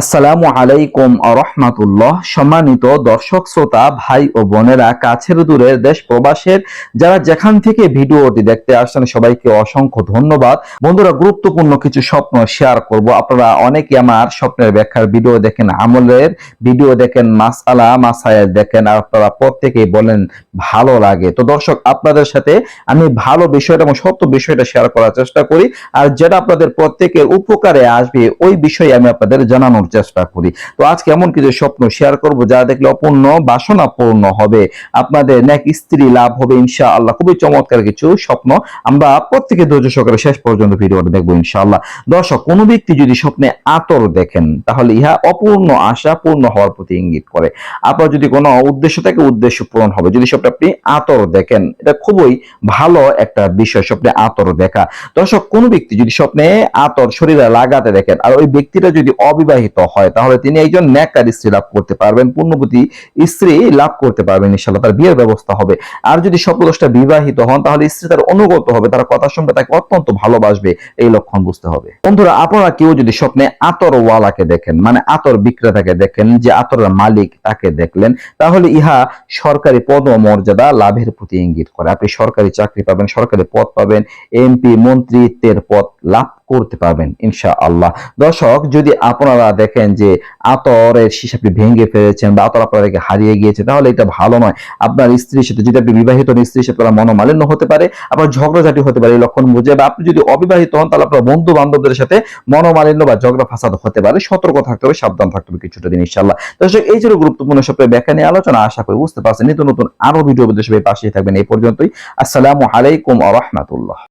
আসসালামু আলাইকুম রহমাতুল্লাহ। সম্মানিত দর্শক, শ্রোতা, ভাই ও বোনেরা, কাছের দূরের দেশ প্রবাসের যারা যেখান থেকে ভিডিওটি দেখতে আসছেন, সবাইকে অসংখ্য ধন্যবাদ। বন্ধুরা, গুরুত্বপূর্ণ কিছু স্বপ্ন শেয়ার করব। আপনারা অনেকে আমার স্বপ্নের ব্যাখ্যার ভিডিও দেখেন, আমলের ভিডিও দেখেন মাসালা মাসায়ের দেখেন, আর আপনারা প্রত্যেকেই বলেন, ভালো লাগে। তো দর্শক, আপনাদের সাথে আমি ভালো বিষয়টা এবং সত্য বিষয়টা শেয়ার করার চেষ্টা করি। আর যেটা আপনাদের প্রত্যেকের উপকারে আসবে, ওই বিষয়ে আমি আপনাদের জানানোর চেষ্টা করি। তো আজকে এমন কিছু স্বপ্ন শেয়ার করব যা দেখলে অপূর্ণ বাসনা পূর্ণ হবে। আপনাদের নেক স্ত্রী লাভ হবে ইনশা আল্লাহ খুবই চমৎকার কিছু স্বপ্ন। আমরা প্রত্যেকে ধৈর্য সহকারে শেষ পর্যন্ত ভিডিওটা দেখব ইনশাআল্লাহ। দর্শক, কোনো ব্যক্তি যদি স্বপ্নে আতর দেখেন, তাহলে ইহা অপূর্ণ আশা, পূর্ণ হওয়ার প্রতি ইঙ্গিত করে। আপনার যদি কোনো উদ্দেশ্য থাকে, উদ্দেশ্য পূরণ হবে। যদি স্বপ্নে আপনি আতর দেখেন, এটা খুবই ভালো একটা বিষয়, স্বপ্নে আতর দেখা। দর্শক, কোন ব্যক্তি যদি স্বপ্নে আতর শরীরে লাগাতে দেখেন, আর ওই ব্যক্তিটা যদি অবিবাহিত হয়। তাহলে তিনি একজন ন্যাকার স্ত্রী লাভ করতে পারবেন, পূর্ণবতী স্ত্রী লাভ করতে পারবেন ইনশাল্লাহ তার বিয়ের ব্যবস্থা হবে। আর যদি স্বপ্নদোষটা বিবাহিত হন, তাহলে স্ত্রী তার অনুগত হবে, তার কথা শুনবে, তাকে অত্যন্ত ভালোবাসবে, এই লক্ষণ বুঝতে হবে। বন্ধুরা, আপনারা কেউ যদি স্বপ্নে আতর ওয়ালাকে দেখেন মানে আতর বিক্রেতাকে দেখেন, যে আতরের মালিক তাকে দেখলেন, তাহলে ইহা সরকারি পদ ও মর্যাদা লাভের প্রতি ইঙ্গিত করে। আপনি সরকারি চাকরি পাবেন, সরকারি পদ পাবেন, এমপি মন্ত্রিত্বের পদ লাভ করতে পারবেন ইনশা আল্লাহ দর্শক যদি আপনারা দেখেন যে আতরের শীষ আপনি ভেঙে ফেলেছেন বা আতর আপনাদেরকে হারিয়ে গিয়েছে তাহলে এটা ভালো নয়। আপনার স্ত্রীর সাথে যদি আপনি বিবাহিত হন, স্ত্রীর সাথে আপনার মনোমালিন্য হতে পারে আপনার ঝগড়াঝাটি হতে পারে এই লক্ষণ বুঝে বা আপনি যদি অবিবাহিত হন তাহলে আপনার বন্ধু বান্ধবদের সাথে মনোমালিন্য বা ঝগড়া ফাসাদ হতে পারে সতর্ক থাকতে হবে সাবধান থাকতে হবে কিছুটা দিন ইনশাল্লাহ দর্শক এই ছিল গুরুত্বপূর্ণ সব ব্যাখ্যা নিয়ে আলোচনা আশা করি বুঝতে পারছেন। নতুন নতুন আরও ভিডিও বিদেশে পাশেই থাকবেন এই পর্যন্তই। আসসালামু আলাইকুম আ রহমাতুল্লাহ।